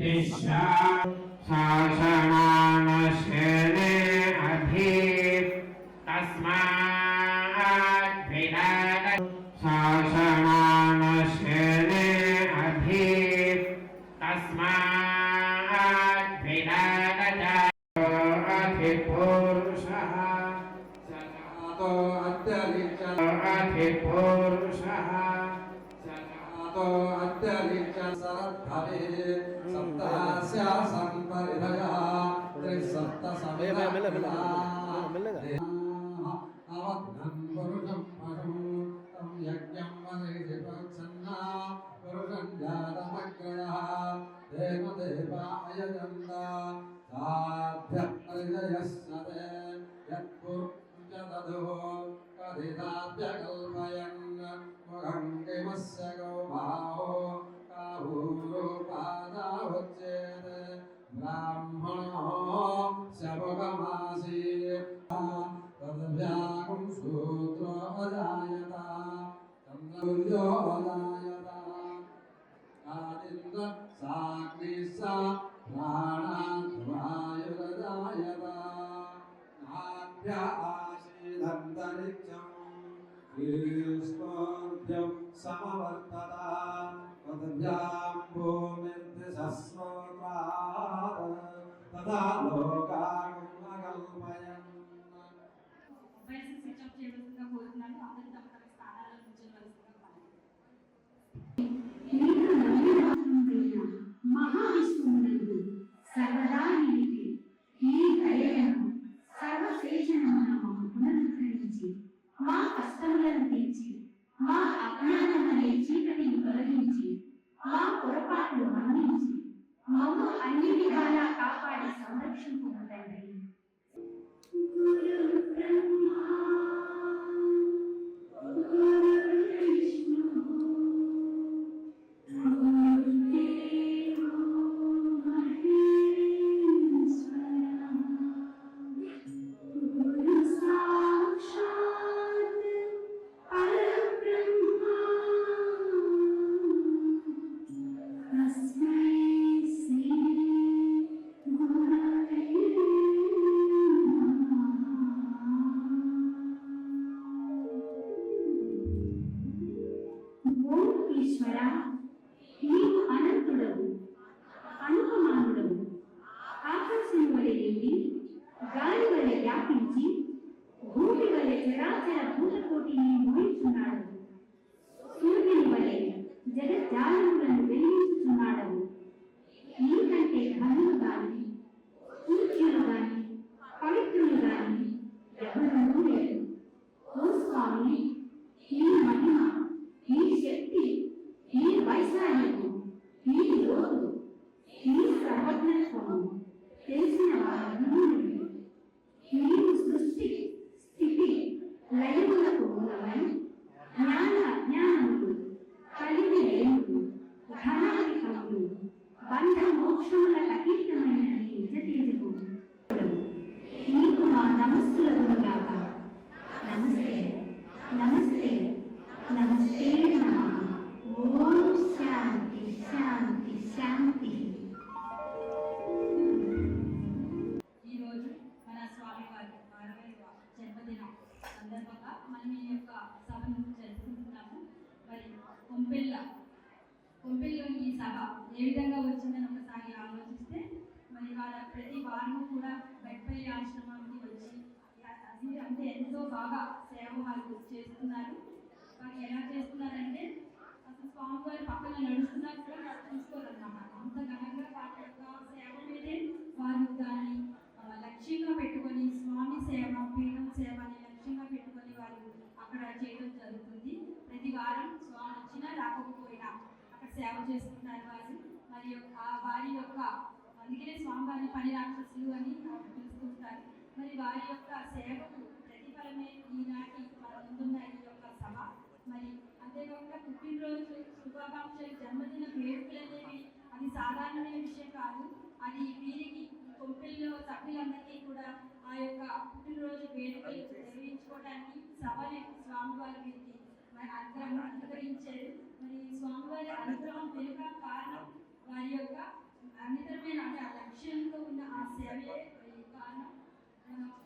Krishna همکارانم that ఏ విధంగా వచ్చిందని ఒకసారి ఆలోచిస్తే మరి వాళ్ళ ప్రతి వారము కూడా బెడ్పల్లి ఆశ్రమానికి వచ్చి అది అంటే ఎంతో బాగా సేవ వాళ్ళు చేస్తున్నారు. వారు ఎలా చేస్తున్నారంటే అసలు స్వామి వారి పక్కన నడుస్తున్నా కూడా వాళ్ళు అంత ఘనంగా వాళ్ళ యొక్క సేవ మీదే వారు దాన్ని లక్ష్యంగా పెట్టుకొని స్వామి సేవ పీఠం సేవ అని లక్ష్యంగా పెట్టుకొని వారు అక్కడ చేయడం జరుగుతుంది. ప్రతి వారం స్వామి వచ్చినా రాకపోయినా అక్కడ సేవ చేస్తున్నారు వారు మరి ఆ వారి యొక్క అందుకనే స్వామివారిని పని రాక్షసులు అని పిలుస్తుంటారు. మరి వారి యొక్క సేవకు ప్రతిఫలమే ఈనాటి మన ముందున్న ఈ యొక్క సభ. మరి అంతేకాకుండా పుట్టినరోజు శుభాకాంక్షలు జన్మదిన వేడుకలు అనేవి అది సాధారణమైన విషయం కాదు. అది వీరికి కొంపెల్లో సభ్యులందరికీ కూడా ఆ యొక్క పుట్టినరోజు వేడుకలు నిర్వహించుకోవడానికి సభని స్వామివారి వీరికి మరి అనుగ్రహం అనుగ్రహించారు. మరి స్వామివారి అనుగ్రహం వెనుక కారణం వారి యొక్క అనితరమైన అంటే ఆ లక్ష్యంతో ఉన్న ఆ సేవే కారణం.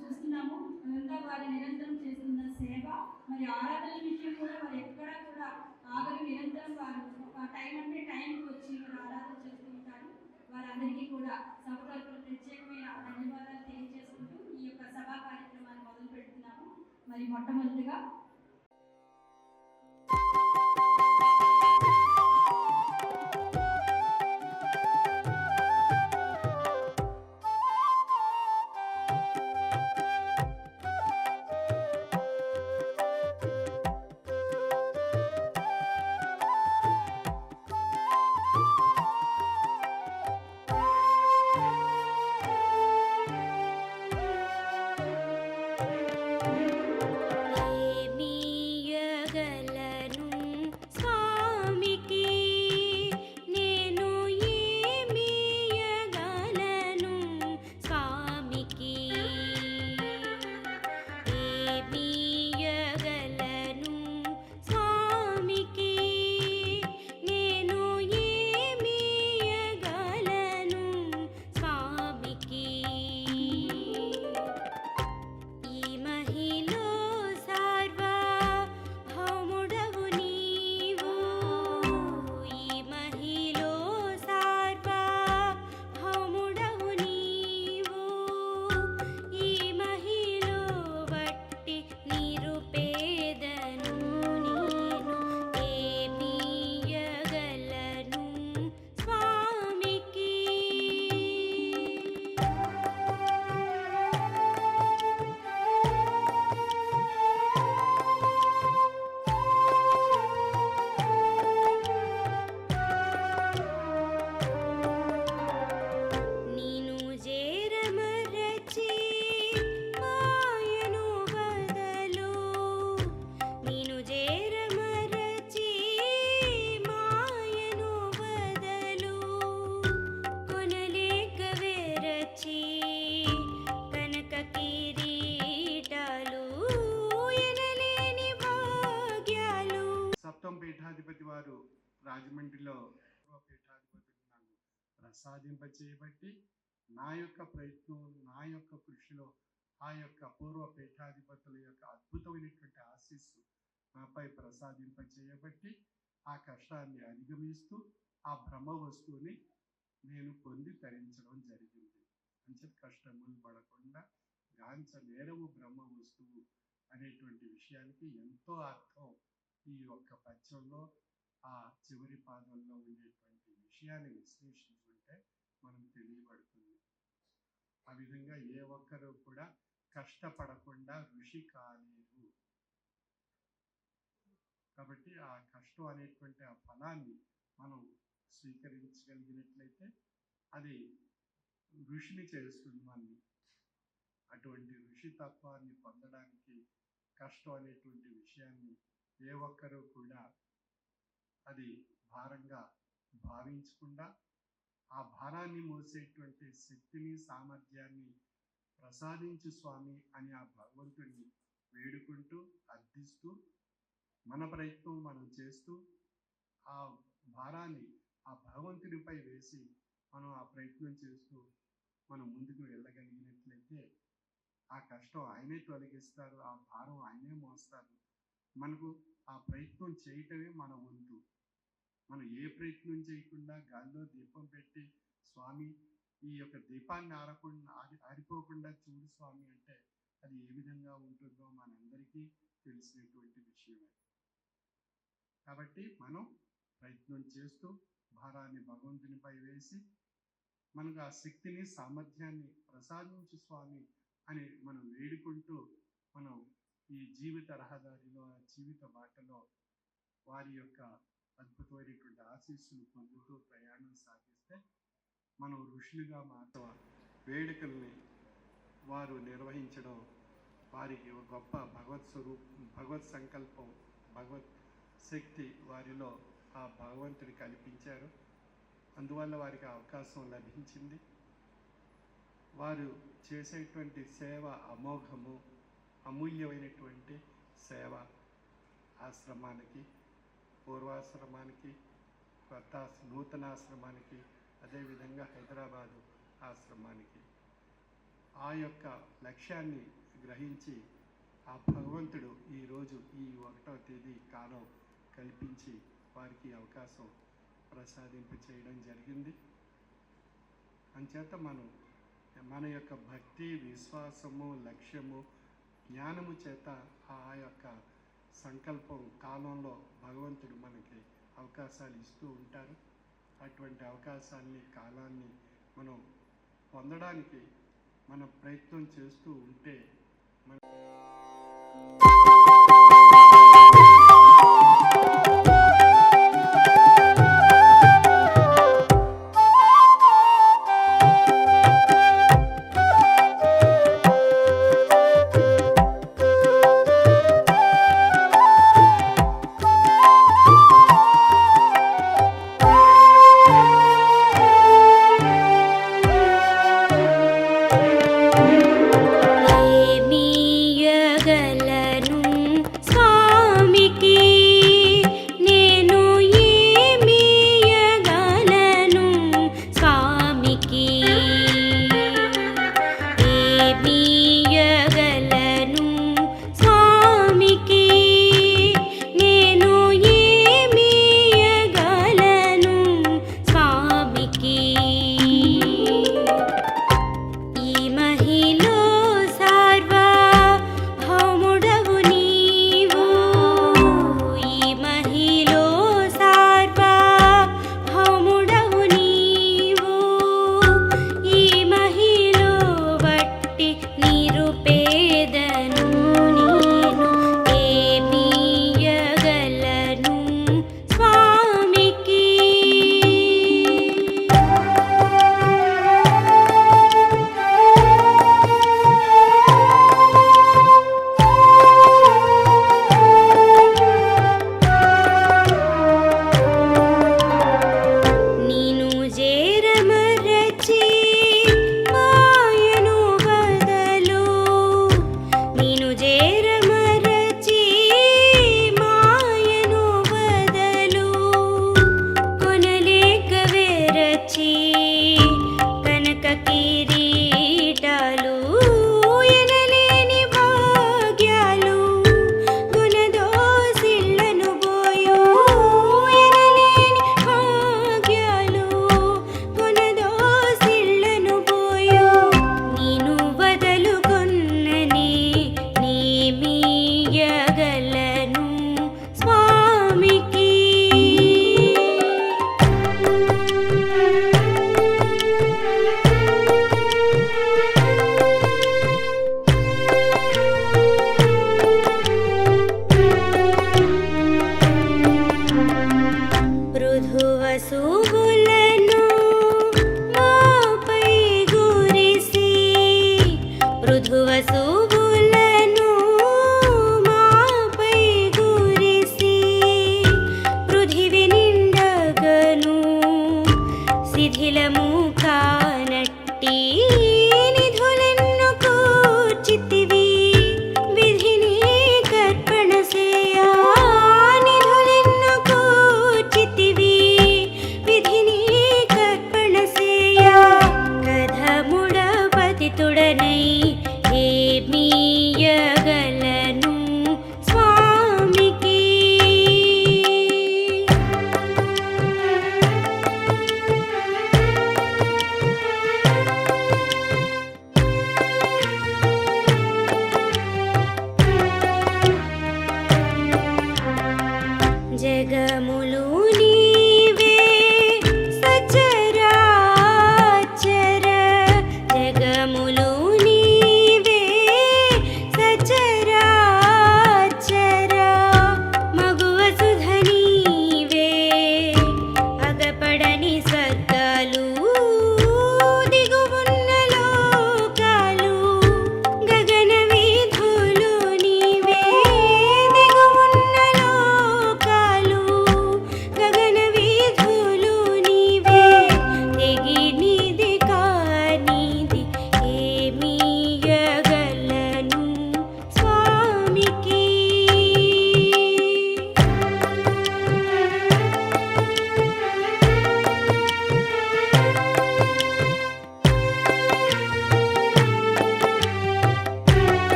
చూస్తున్నాము. అంతా వారి నిరంతరం చేస్తున్న సేవ మరి ఆరాధన విషయం కూడా వారు ఎక్కడా కూడా ఆగరు. నిరంతరం వారు ఆ టైం అంటే టైంకి వచ్చి వారు ఆరాధన చేస్తూ ఉంటారు. వారందరికీ కూడా సభ తరపున ప్రత్యేకమైన ధన్యవాదాలు తెలియజేసుకుంటూ ఈ యొక్క సభా కార్యక్రమాన్ని మొదలు పెడుతున్నాము. మరి మొట్టమొదటిగా ప్రసాదింపచేయబట్టి నా యొక్క ప్రయత్నం నా యొక్క కృషిలో ఆ యొక్క పూర్వ పీఠాధిపతుల యొక్క అద్భుతమైనటువంటి ఆశీస్సు నాపై ప్రసాదింపచేయబట్టి ఆ కష్టాన్ని అధిగమిస్తూ ఆ బ్రహ్మ వస్తువుని నేను పొంది తరించడం జరిగింది. అంచేత కష్టములు పడకుండా గాంచ నేరము బ్రహ్మ వస్తువు అనేటువంటి విషయానికి ఎంతో అర్థం ఈ యొక్క పద్యంలో ఆ చివరి పాదంలో ఉండేటువంటి విషయాన్ని అంటే మనం తెలియబడుతుంది. ఆ విధంగా ఏ ఒక్కరూ కూడా కష్టపడకుండా ఋషి కాలేరు. కాబట్టి ఆ కష్టం అనేటువంటి ఆ ఫలాన్ని మనం స్వీకరించగలిగినట్లయితే అది ఋషిని చేస్తుంది మనని అటువంటి ఋషి తత్వాన్ని పొందడానికి కష్టం అనేటువంటి విషయాన్ని ఏ ఒక్కరూ కూడా అది భారంగా భావించకుండా ఆ భారాన్ని మోసేటువంటి శక్తిని సామర్థ్యాన్ని ప్రసాదించు స్వామి అని ఆ భగవంతుడిని వేడుకుంటూ అర్థిస్తూ మన ప్రయత్నం మనం చేస్తూ ఆ భారాన్ని ఆ భగవంతుడిపై వేసి మనం ఆ ప్రయత్నం చేస్తూ మనం ముందుకు వెళ్ళగలిగినట్లయితే ఆ కష్టం ఆయనే తొలగిస్తారు ఆ భారం ఆయనే మోస్తారు. మనకు ఆ ప్రయత్నం చేయటమే మన వంతు. మనం ఏ ప్రయత్నం చేయకుండా గాల్లో దీపం పెట్టి స్వామి ఈ యొక్క దీపాన్ని ఆరకుండా ఆరి ఆరిపోకుండా చూడు స్వామి అంటే అది ఏ విధంగా ఉంటుందో మనందరికీ తెలిసినటువంటి విషయమే. కాబట్టి మనం ప్రయత్నం చేస్తూ భారాన్ని భగవంతునిపై వేసి మనకు ఆ శక్తిని సామర్థ్యాన్ని ప్రసాదించు స్వామి అని మనం వేడుకుంటూ మనం ఈ జీవిత రహదారిలో జీవిత బాటలో వారి యొక్క అద్భుతమైనటువంటి ఆశీస్సులు పొందుతూ ప్రయాణం సాగిస్తే మనం ఋషులుగా మాత్రం వేడుకల్ని వారు నిర్వహించడం వారికి ఒక గొప్ప భగవత్ స్వరూప్ భగవత్ సంకల్పం భగవత్ శక్తి వారిలో ఆ భగవంతుడి కల్పించారు. అందువల్ల వారికి అవకాశం లభించింది. వారు చేసేటువంటి సేవ అమోఘము అమూల్యమైనటువంటి సేవ ఆశ్రమానికి పూర్వాశ్రమానికి కొత్త నూతన నూతనాశ్రమానికి అదేవిధంగా హైదరాబాదు ఆశ్రమానికి. ఆ యొక్క లక్ష్యాన్ని గ్రహించి ఆ భగవంతుడు ఈరోజు ఈ ఒకటో తేదీ కాలం కల్పించి వారికి అవకాశం ప్రసాదింప చేయడం జరిగింది. అంచేత మనం మన యొక్క భక్తి విశ్వాసము లక్ష్యము జ్ఞానము చేత ఆ యొక్క సంకల్పం కాలంలో భగవంతుడు మనకి అవకాశాలు ఇస్తూ ఉంటారు. అటువంటి అవకాశాన్ని కాలాన్ని మనం పొందడానికి మనం ప్రయత్నం చేస్తూ ఉంటే మన